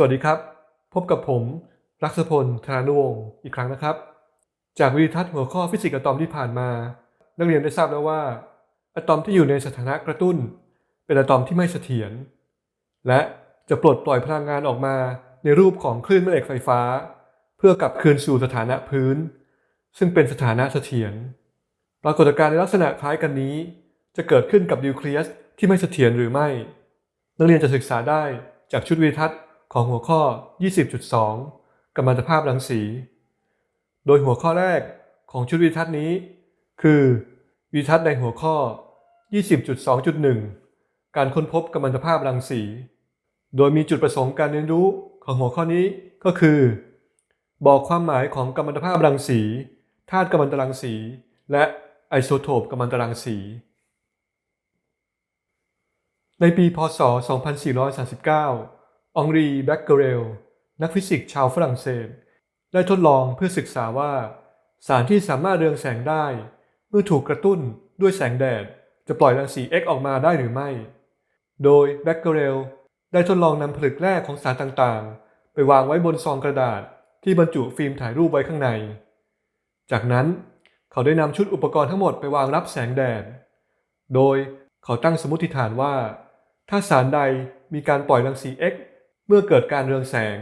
สวัสดีครับ พบกับผมรักษพลธนานุวงศ์อีกครั้งนะครับ จากวิดีทัศน์หัวข้อฟิสิกส์อะตอมที่ผ่านมา นักเรียนได้ทราบแล้วว่าอะตอมที่อยู่ในสถานะกระตุ้น เป็นอะตอมที่ไม่เสถียรและจะปลดปล่อยพลังงานออกมาในรูปของคลื่นแม่เหล็กไฟฟ้า เพื่อกลับคืนสู่สถานะพื้น ซึ่งเป็นสถานะเสถียรปรากฏการณ์ในลักษณะคล้ายกันนี้ จะเกิดขึ้นกับนิวเคลียสที่ไม่เสถียรหรือไม่ นักเรียนจะศึกษาได้จากชุดวิดีทัศน์ ของหัวข้อ 20.2 กัมมันตภาพรังสี โดยหัวข้อแรกของชุดวิทัศน์นี้ คือวิทัศน์ในหัวข้อ 20.2.1 การค้นพบกัมมันตภาพรังสี โดยมีจุดประสงค์การเรียนรู้ของหัวข้อนี้ก็คือ บอกความหมายของกัมมันตภาพรังสีธาตุกัมมันตรังสี และไอโซโทปกัมมันตรังสี ในปีพศ 2439 องรี แบคเกเรล นักฟิสิกส์ชาวฝรั่งเศส ได้ทดลองเพื่อศึกษาว่า สารที่สามารถเรืองแสงได้ เมื่อถูกกระตุ้นด้วยแสงแดด จะปล่อยรังสี X ออกมาได้หรือไม่ โดย แบคเกเรล ได้ทดลองนำผลึกแร่ของสารต่างๆ ไปวางไว้บนซองกระดาษที่บรรจุฟิล์มถ่ายรูปไว้ข้างใน จากนั้นเขาได้นำชุดอุปกรณ์ทั้งหมดไปวางรับแสงแดด โดยเขาตั้งสมมติฐานว่า ถ้าสารใดมีการปล่อยรังสี X เมื่อเกิดการเรืองแสง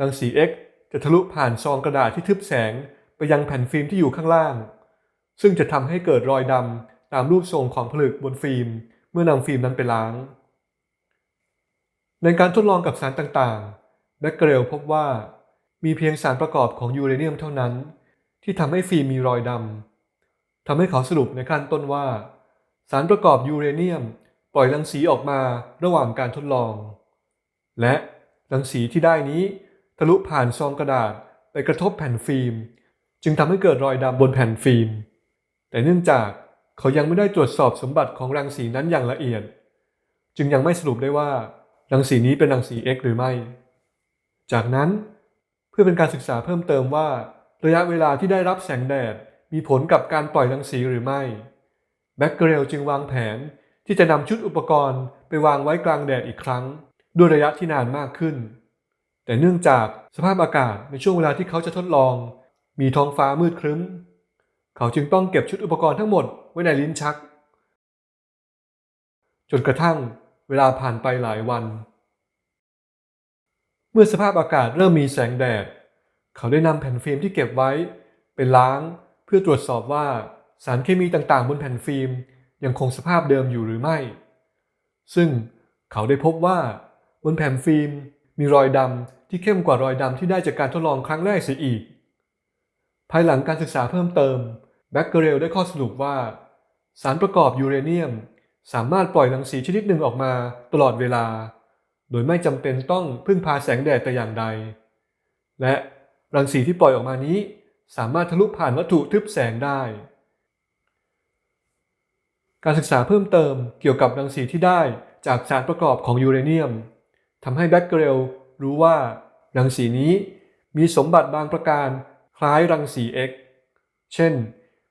รังสี X จะทะลุผ่านซองกระดาษที่ทึบแสงไปยังแผ่นฟิล์มที่อยู่ข้างล่าง ซึ่งจะทำให้เกิดรอยดำตามรูปทรงของผลึกบนฟิล์ม เมื่อนำฟิล์มนั้นไปล้าง ในการทดลองกับสารต่างๆแบคเกเรลพบว่า มีเพียงสารประกอบของยูเรเนียมเท่านั้น ที่ทำให้ฟิล์มมีรอยดำทำให้เขาสรุปในขั้นต้นว่า สารประกอบยูเรเนียม ปล่อยรังสีออกมาระหว่างการทดลอง และรังสีที่ได้นี้ทะลุผ่านซองกระดาษไปกระทบแผ่นฟิล์ม จึงทำให้เกิดรอยดำบนแผ่นฟิล์ม แต่เนื่องจากเขายังไม่ได้ตรวจสอบสมบัติของรังสีนั้นอย่างละเอียด จึงยังไม่สรุปได้ว่ารังสีนี้เป็นรังสี X หรือไม่ จากนั้นเพื่อเป็นการศึกษาเพิ่มเติมว่า ระยะเวลาที่ได้รับแสงแดดมีผลกับการปล่อยรังสีหรือไม่แบคเกรลจึงวางแผนที่จะนำชุดอุปกรณ์ไปวางไว้กลางแดดอีกครั้ง ด้วยระยะที่นานมากขึ้น แต่เนื่องจากสภาพอากาศในช่วงเวลาที่เขาจะทดลอง มีท้องฟ้ามืดครึ้ม เขาจึงต้องเก็บชุดอุปกรณ์ทั้งหมดไว้ในลิ้นชัก จนกระทั่งเวลาผ่านไปหลายวัน เมื่อสภาพอากาศเริ่มมีแสงแดด เขาได้นำแผ่นฟิล์มที่เก็บไว้ไปล้างเพื่อตรวจสอบว่าสารเคมีต่างๆ บนแผ่นฟิล์มยังคงสภาพเดิมอยู่หรือไม่ ซึ่งเขาได้พบว่า บนแผ่นฟิล์มมีรอยดำที่เข้มกว่ารอยดำที่ได้จากการทดลองครั้งแรกเสียอีก ภายหลังการศึกษาเพิ่มเติมแบคเกเรลได้ข้อสรุปว่า สารประกอบยูเรเนียม สามารถปล่อยรังสีชนิดหนึ่งออกมาตลอดเวลา โดยไม่จำเป็นต้องพึ่งพาแสงแดดแต่อย่างใด และรังสีที่ปล่อยออกมานี้ สามารถทะลุผ่านวัตถุทึบแสงได้ การศึกษาเพิ่มเติมเกี่ยวกับรังสีที่ได้จากสารประกอบของยูเรเนียม ทำให้แบคเกรลรู้ว่ารังสีนี้มีสมบัติบางประการคล้ายรังสี X เช่น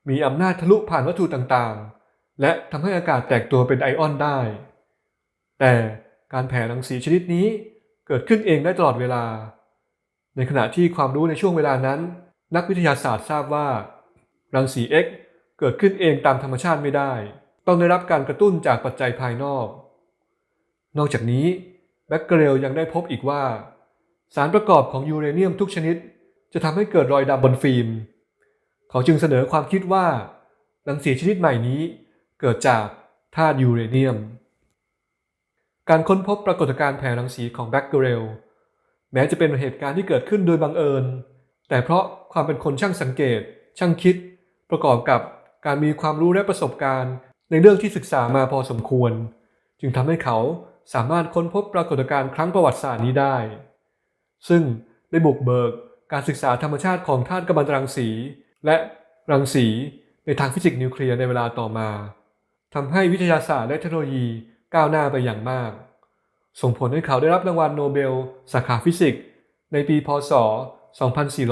มีอำนาจทะลุผ่านวัตถุต่างๆ และทำให้อากาศแตกตัวเป็นไอออนได้ แต่การแผ่รังสีชนิดนี้เกิดขึ้นเองได้ตลอดเวลา ในขณะที่ความรู้ในช่วงเวลานั้น นักวิทยาศาสตร์ทราบว่า รังสี X เกิดขึ้นเองตามธรรมชาติไม่ได้ ต้องได้รับการกระตุ้นจากปัจจัยภายนอก นอกจากนี้ แบคเกเรลยังได้พบอีกว่า สารประกอบของยูเรเนียมทุกชนิด จะทำให้เกิดรอยดำบนฟิล์ม เขาจึงเสนอความคิดว่ารังสีชนิดใหม่นี้เกิดจากธาตุยูเรเนียม การค้นพบปรากฏการณ์แผ่รังสีของแบคเกเรลแม้จะเป็นเหตุการณ์ที่เกิดขึ้นโดยบังเอิญ แต่เพราะความเป็นคนช่างสังเกต ช่างคิด ประกอบกับการมีความรู้และประสบการณ์ ในเรื่องที่ศึกษามาพอสมควร จึงทำให้เขา สามารถค้นพบปรากฏการณ์ครั้งประวัติศาสตร์นี้ได้ ซึ่งได้บุกเบิกการศึกษาธรรมชาติของธาตุกัมมันตรังสี และรังสีในทางฟิสิกส์นิวเคลียร์ในเวลาต่อมาทำให้วิทยาศาสตร์และเทคโนโลยีก้าวหน้าไปอย่างมาก ส่งผลให้เขาได้รับรางวัลโนเบล สาขาฟิสิกส์ ในปี พศ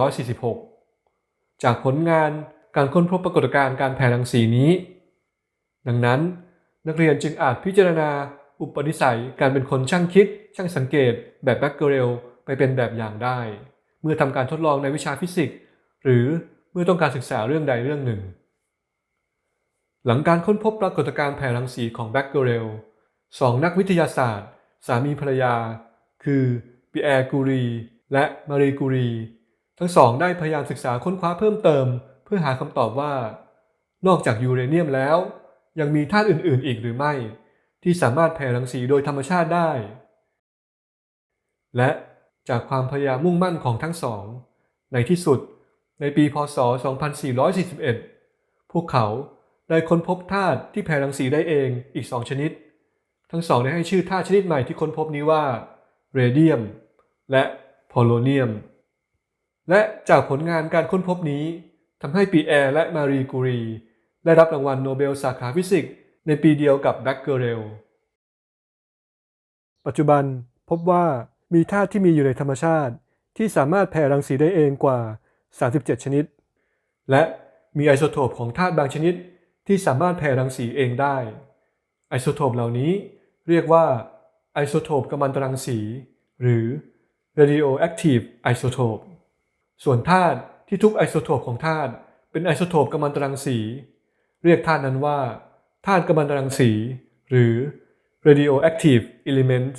2446 จากผลงานการค้นพบปรากฏการณ์การแผ่รังสีนี้ ดังนั้นนักเรียนจึงอาจพิจารณา อุปนิสัยการเป็นคนช่างคิด ช่างสังเกต แบบแบ็กเกอเรลไปเป็นแบบอย่างได้ เมื่อทำการทดลองในวิชาฟิสิกส์ หรือเมื่อต้องการศึกษาเรื่องใดเรื่องหนึ่ง หลังการค้นพบปรากฏการณ์แผ่รังสีของแบ็กเกอเรลสองนักวิทยาศาสตร์ สามีภรรยา คือปีแอร์กูรี และมารีกูรี ทั้งสองได้พยายามศึกษาค้นคว้าเพิ่มเติม เพื่อหาคำตอบว่า นอกจากยูเรเนียมแล้ว ยังมีธาตุอื่น ๆ อีกหรือไม่ ที่สามารถแผ่รังสีโดยธรรมชาติได้ และจากความพยายามมุ่งมั่นของทั้งสอง ในที่สุด ในปีพศ 2441 พวกเขาได้ค้นพบธาตุที่แผ่รังสีได้เองอีกสองชนิด ทั้งสองได้ให้ชื่อธาตุชนิดใหม่ที่ค้นพบนี้ว่าเรเดียม และโพโลเนียม และจากผลงานการค้นพบนี้ทำให้ปีแอร์และมารีกูรี ได้รับรางวัลโนเบลสาขาฟิสิกส์ ในปีเดียวกับแบ็กเกอเรลปัจจุบันพบว่ามีธาตุที่มีอยู่ในธรรมชาติ ที่สามารถแผ่รังสีได้เองกว่า 37 ชนิด และมีไอโซโทปของธาตุบางชนิดที่สามารถแผ่รังสีเองได้ ไอโซโทปเหล่านี้เรียกว่าไอโซโทปกัมมันตรังสี หรือ radioactive isotope ส่วนธาตุที่ทุกไอโซโทปของธาตุเป็นไอโซโทปกัมมันตรังสี เรียกธาตุนั้นว่า ธาตุกัมมันตรังสี หรือ radioactive element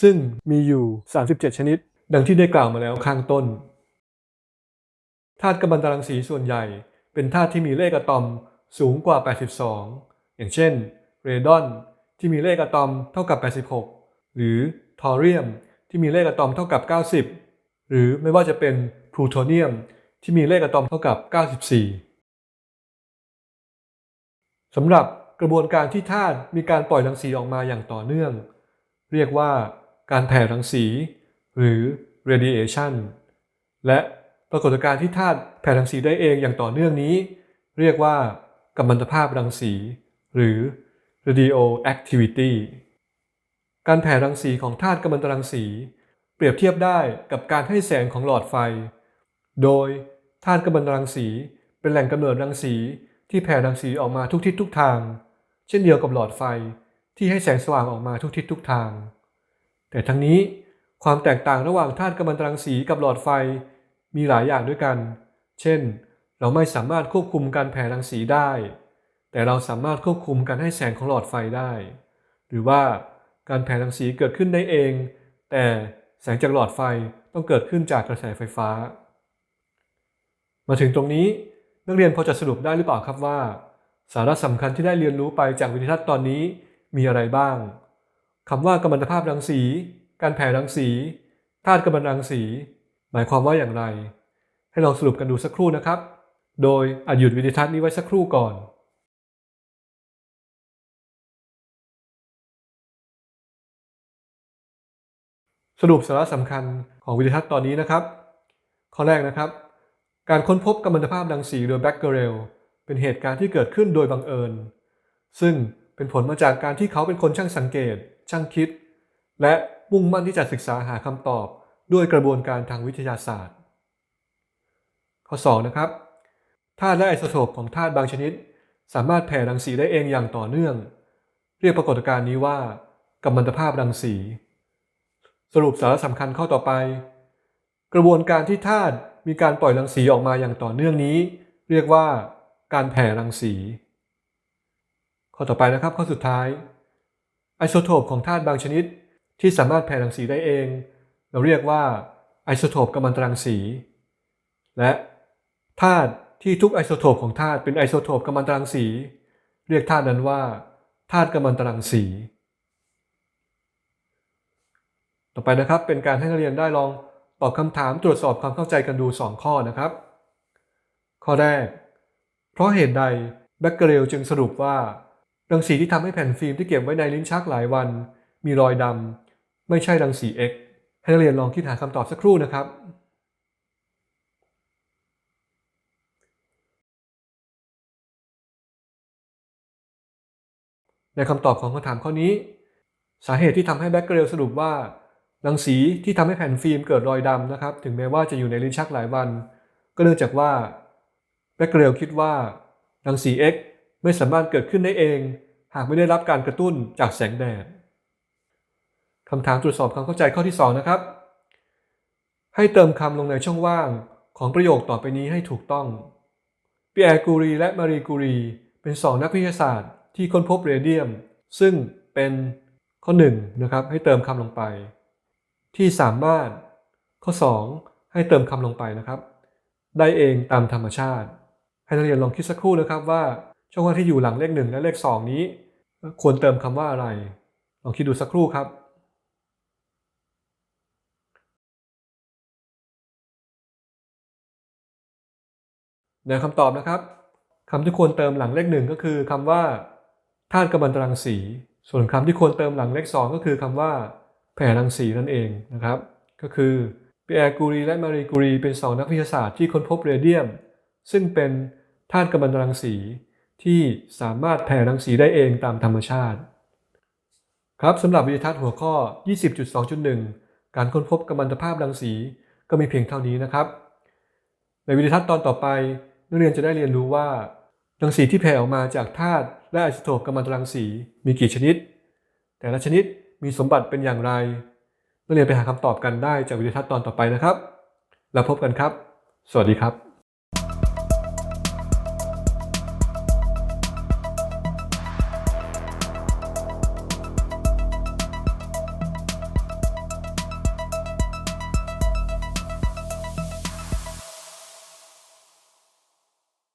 ซึ่งมีอยู่ 37 ชนิด ดังที่ได้กล่าวมาแล้วข้างต้น ธาตุกัมมันตรังสีส่วนใหญ่ เป็นธาตุที่มีเลขอะตอมสูงกว่า 82 อย่างเช่น เรดอน ที่มีเลขอะตอมเท่ากับ 86 หรือทอเรียม ที่มีเลขอะตอมเท่ากับ 90 หรือไม่ว่าจะเป็นพลูโทเนียม ที่มีเลขอะตอมเท่ากับ 94 สำหรับกระบวนการที่ธาตุมีการปล่อยรังสีออกมาอย่างต่อเนื่อง เรียกว่าการแผ่รังสี หรือ radiation และปรากฏการณ์ที่ธาตุแผ่รังสีได้เองอย่างต่อเนื่องนี้ เรียกว่ากัมมันตภาพรังสี หรือ radioactivity การแผ่รังสีของธาตุกัมมันตรังสี เปรียบเทียบได้กับการให้แสงของหลอดไฟ โดยธาตุกัมมันตรังสีเป็นแหล่งกำเนิดรังสี ที่แผ่รังสีออกมาทุกทิศทุกทาง เช่นเดียวกับหลอดไฟที่ให้แสงสว่างออกมาทุกทิศทุกทาง แต่ทั้งนี้ความแตกต่างระหว่างธาตุกัมมันตรังสีกับหลอดไฟมีหลายอย่างด้วยกัน เช่น เราไม่สามารถควบคุมการแผ่รังสีได้ แต่เราสามารถควบคุมการให้แสงของหลอดไฟได้ หรือว่าการแผ่รังสีเกิดขึ้นได้เอง แต่แสงจากหลอดไฟต้องเกิดขึ้นจากกระแสไฟฟ้า มาถึงตรงนี้ นักเรียนพอจะสรุปได้หรือเปล่าครับว่า สาระสำคัญที่ได้เรียนรู้ไปจากวิทยาทัศน์ตอนนี้มีอะไรบ้างคำว่ากัมมันตภาพรังสี การแผ่รังสีธาตุกัมมันรังสี หมายความว่าอย่างไร ให้ลองสรุปกันดูสักครู่นะครับ โดยอาหยุดวิดีทัศน์นี้ไว้สักครู่ก่อนสรุปสาระสำคัญของวิดีทัศน์ตอนนี้นะครับ ข้อแรกนะครับ การค้นพบกัมมันตภาพรังสีโดยแบ็กเกอเรลเป็นเหตุการณ์ที่เกิดขึ้นโดยบังเอิญ ซึ่งเป็นผลมาจากการที่เขาเป็นคนช่างสังเกต ช่างคิด และมุ่งมั่นที่จะศึกษาหาคำตอบด้วยกระบวนการทางวิทยาศาสตร์ ข้อ 2 นะครับธาตุและไอโซโทปของธาตุบางชนิด สามารถแผ่รังสีได้เองอย่างต่อเนื่อง เรียกปรากฏการณ์นี้ว่ากัมมันตภาพรังสี สรุปสาระสำคัญข้อต่อไป กระบวนการที่ธาตุ มีการปล่อยรังสีออกมาอย่างต่อเนื่องนี้ เรียกว่าการแผ่รังสี ข้อต่อไปนะครับ ข้อสุดท้ายไอโซโทปของธาตุบางชนิดที่สามารถแผ่รังสีได้เอง เราเรียกว่าไอโซโทปกัมมันตรังสี และธาตุที่ทุกไอโซโทปของธาตุเป็นไอโซโทปกัมมันตรังสี เรียกธาตุนั้นว่าธาตุกัมมันตรังสี ต่อไปนะครับเป็นการให้นักเรียนได้ลอง ตอบคำถามตรวจสอบความเข้าใจกันดู 2 ข้อนะครับ ข้อแรก เพราะเหตุใดแบคเกอเรลจึงสรุปว่ารังสีที่ทำให้แผ่นฟิล์มที่เก็บไว้ในลิ้นชักหลายวัน มีรอยดำไม่ใช่รังสี X ให้นักเรียนลองคิดหาคำตอบสักครู่นะครับในคำตอบของคำถามข้อนี้ สาเหตุที่ทำให้แบคเกอเรลสรุปว่า รังสีที่ทำให้แผ่นฟิล์มเกิดรอยดำนะครับ ถึงแม้ว่าจะอยู่ในลิ้นชักหลายวัน ก็เนื่องจากว่าแบคเกรลคิดว่ารังสี X ไม่สามารถเกิดขึ้นได้เอง หากไม่ได้รับการกระตุ้นจากแสงแดดคำถามตรวจสอบความเข้าใจข้อที่ 2 นะครับ ให้เติมคำลงในช่องว่างของประโยคต่อไปนี้ให้ถูกต้องปีแอร์กูรีและมารีกูรีเป็นสองนักวิทยาศาสตร์ที่ค้นพบเรเดียม ซึ่งเป็นข้อ1นะครับให้เติมคำลงไป ที่สามารถ ข้อ 2 ให้เติมคำลงไปนะครับ ได้เองตามธรรมชาติ ให้นักเรียนลองคิดสักครู่นะครับว่าช่องว่างที่อยู่หลังเลขหนึ่งและเลขสองนี้ ควรเติมคำว่าอะไร ลองคิดดูสักครู่ครับในคำตอบนะครับคำที่ควรเติมหลังเลขหนึ่งก็คือคำว่าธาตุกัมมันตรังสี ส่วนคำที่ควรเติมหลังเลขสองก็คือคำว่า แผ่รังสีนั่นเองนะครับ ก็คือปีแอร์กูรีและมารีกูรีเป็นสองนักวิทยาศาสตร์ที่ค้นพบเรเดียม ซึ่งเป็นธาตุกัมมันตรังสีที่สามารถแผ่รังสีได้เองตามธรรมชาติ ครับสำหรับวิดีทัศน์หัวข้อ 20.2.1 การค้นพบกัมมันตภาพรังสีก็มีเพียงเท่านี้นะครับ ในวิดีทัศน์ตอนต่อไปนักเรียนจะได้เรียนรู้ว่ารังสีที่แผ่ออกมาจากธาตุและไอโซโทปกัมมันตรังสีมีกี่ชนิด แต่ละชนิด มีสมบัติเป็นอย่างไรนักเรียนไปหาคำตอบกันได้จากวิดีทัศน์ตอนต่อไปนะครับ แล้วพบกันครับ สวัสดีครับ